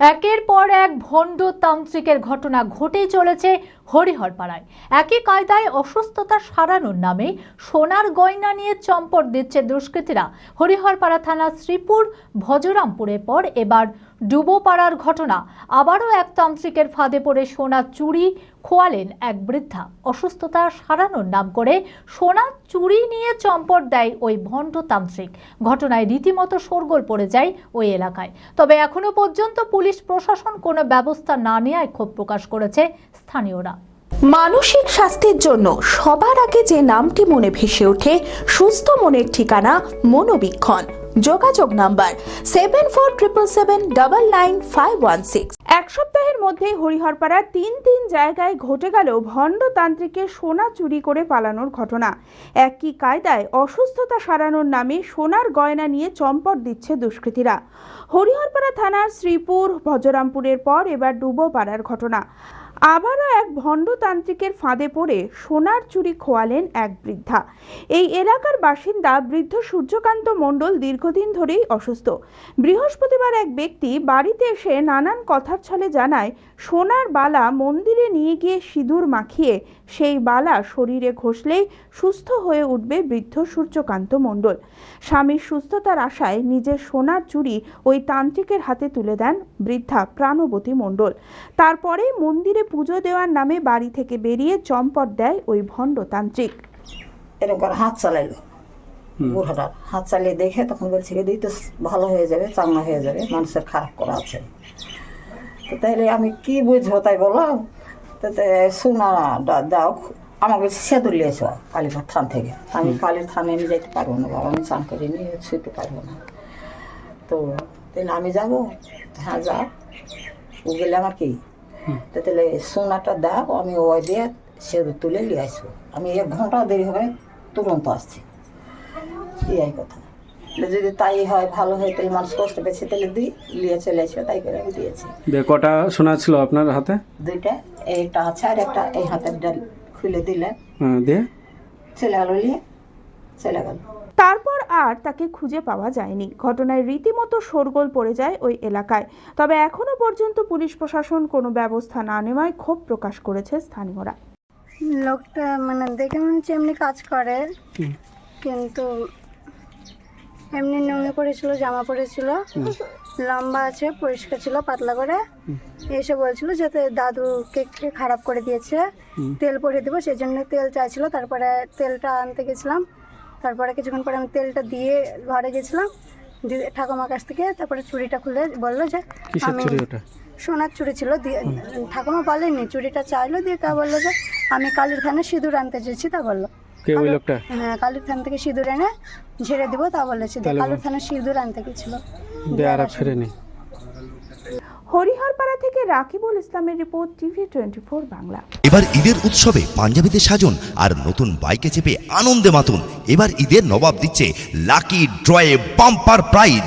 একের পর এক ভণ্ড তান্ত্রিকের ঘটনা ঘটেই চলেছে হরিহরপাড়ায়। একই কায়দায় অসুস্থতা সারানোর নামে সোনার গয়না নিয়ে চম্পট দিচ্ছে দুষ্কৃতীরা। হরিহরপাড়া থানা শ্রীপুর ভজরামপুরের পর এবার ডুবোপাড়ার ঘটনা। আবারও এক তান্ত্রিকের ফাঁদে পড়ে সোনা চুরি খোয়ালেন এক বৃদ্ধা। অসুস্থতা সারানোর নাম করে সোনা চুরি নিয়ে চম্পট দেয় ওই ভণ্ড তান্ত্রিক। ঘটনায় রীতিমতো শোরগোল পড়ে যায় ওই এলাকায়। তবে এখনও পর্যন্ত পুলিশ প্রশাসন কোনো ব্যবস্থা না নেওয়ায় ক্ষোভ প্রকাশ করেছে স্থানীয়রা। মানসিক স্বাস্থ্যের জন্য সবার আগে যে নামটি মনে ভেসে ওঠে, সুস্থ মনের ঠিকানা মনোবীক্ষণ। যোগাযোগ number seven four triple seven double nine five one six এক সপ্তাহের মধ্যেই হরিহরপাড়ার তিন তিন জায়গায় ঘটে গেল ভণ্ড তান্ত্রিকের সোনা চুরি করে পালানোর ঘটনা। একই কায়দায় অসুস্থতা সারানোর নামে সোনার গয়না নিয়ে চম্পট দিচ্ছে দুষ্কৃতীরা। হরিহরপাড়া থানার শ্রীপুর, ভজরামপুরের পর এবার ডুবো ডুবোপাড়ার ঘটনা। আবারও এক ভণ্ডতান্ত্রিকের ফাঁদে পড়ে সোনার চুরি খোয়ালেন এক বৃদ্ধা। এই এলাকার বাসিন্দা বৃদ্ধ সূর্যকান্ত মণ্ডল দীর্ঘদিন ধরেই অসুস্থ। বৃহস্পতিবার এক ব্যক্তি বাড়িতে এসে নানান কথার ছলে জানায়, সোনার বালা মন্দিরে নিয়ে গিয়ে সিঁদুর মাখিয়ে সেই বালা শরীরে ঘষলেই সুস্থ হয়ে উঠবে বৃদ্ধ সূর্যকান্ত মণ্ডল। স্বামীর সুস্থতার আশায় নিজের সোনার চুরি ওই তান্ত্রিকের হাতে তুলে দেন বৃদ্ধা প্রাণবতী মণ্ডল। তারপরে মন্দিরে পুজো দেওয়ার নামে বাড়ি থেকে বেরিয়ে চম্পট দেয় ওই ভণ্ড তান্ত্রিক এরকম করে হাত চালাইলো। বুড়াটার হাত চালিয়ে দেখে তখন বলছে কি দিই তো ভালো হয়ে যাবে চাঙ্গা হয়ে যাবে মানুষের খারাপ করা আছে। তো তাইলে আমি কি বুঝব তাই বললাম তো তে সোনা দাও আমাকে সেদুর লিয়েছো কালীঘাট থান থেকে। আমি কালীর থানে আমি যেতে পারব না বাবা আমি চান করে নিয়ে শুতে পারব না। তো তাহলে আমি যাব? হ্যাঁ যা। ও গেলে আমার কি? তাহলে সোনাটা দাও আমি ওই দিয়ে সেদুর তুলে নিয়ে আসব। আমি এক ঘণ্টা দেরি হবে তুরন্ত আসছি। এই কথা। যদি তাই হয় ভালো হয় তাহলে মানুষ কষ্ট পেয়েছে তাহলে দিই নিয়ে চলে আসবে তাই করে আমি দিয়েছি। কটা শোনা ছিল আপনার হাতে? দুইটা একটা আছে আর একটা এই হাতের ডাল খুলে দিলে হ্যাঁ, দিয়ে? চলে গেল নিয়ে চলে গেল। তারপর আর তাকে খুঁজে পাওয়া যায়নি। ঘটনায় রীতিমতো শোরগোল পড়ে যায় ওই এলাকায়। তবে এখনও পর্যন্ত পুলিশ প্রশাসন কোনো ব্যবস্থা না নেওয়ায় ক্ষোভ প্রকাশ করেছে স্থানীয়রা। লোকটা মানে দেখে মনে হচ্ছে এমনি কাজ করে। কিন্তু এমনি নুঙ্গি পরেছিল জামা পরেছিল লম্বা আছে পরিষ্কার ছিল পাতলা করে। এসে বলছিল যাতে দাদু কেককে খারাপ করে দিয়েছে। তেল পরে দেবো সেই জন্য তেল চাইছিল। তারপরে তেলটা আনতে গেছিলাম। তারপরে কিছুক্ষণ পরে আমি তেলটা দিয়ে ঘরে গেছিলাম ঠাকুমার কাছ থেকে তারপরে চুড়িটা খুলে বলল যে আমি সোনার চুড়ি ছিল দিয়ে ঠাকুমা বলেনি চুড়িটা চাইলো দিয়ে তা বলল যে আমি কালীর থানে সিঁদুর আনতে চেয়েছি তা বলল। ওই লোকটা? হ্যাঁ কালীর থান থেকে সিঁদুর এনে ঝেড়ে দিব তা বলেছি কালীর থানে সিঁদুর আনতে গেছিল। দিয়ে আর ফেরেনি হরিহরপাড়া থেকে রাকিবুল ইসলামের রিপোর্ট টিভি টোয়েন্টি বাংলা। এবার ঈদের উৎসবে পাঞ্জাবিতে সাজুন আর নতুন বাইকে চেপে আনন্দে মাতুন। এবার ঈদের নবাব দিচ্ছে লাকি ড্রয়ে বাম্পার প্রাইজ।